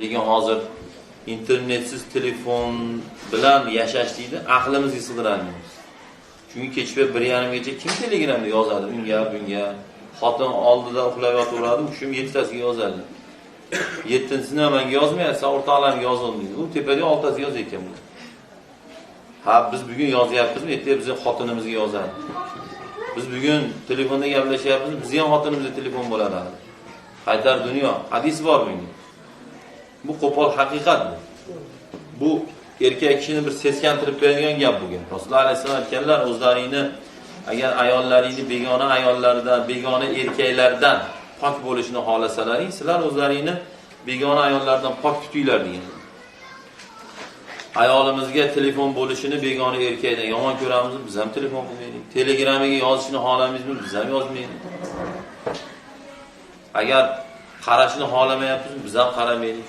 lekin hozir internetsiz telefon bilan yashash deydi aqlimizga sig'dirolmaymiz. Chunki kechpa bir yarimgacha kim telegramda yozadi? Unga bunga. Xotin oldida uxlab yotaveradi u kishi yettitasiga yozadi. Yettinchisini manga yozmayapsan o'rtoqlarimga yozin deydi. U tepada oltitasiga yozayotgan bu ha biz bugun yozyapmizmi? Ertaga bizni xotinimizga yozadi. Biz bugun telefonda gaplashyapmiz bizni ham xotinimizga telefon bo'ladi qaytar dunyo? Hadis bor bunga. Bu qo'pol haqiqat bu. Bu erkak kishini bir seskantirib beradigan gap bu rasululloh alayhissalom aytganlar o'zlaringni agar ayollaringni begona ayollardan begona erkaklardan pok bo'lishini xohlasalaring sizlar o'zlaringni begona ayollardan pok tutinglar degan. Ayolimizga telefon bo'lishini begona erkakdan yomon ko'ramizmi biz ham telefon qilmaylik. Telegramiga yozishni xohlamaymizmi biz ham yozmaylik. Agar qarashni xohlamayapmiz biz ham qaramaylik.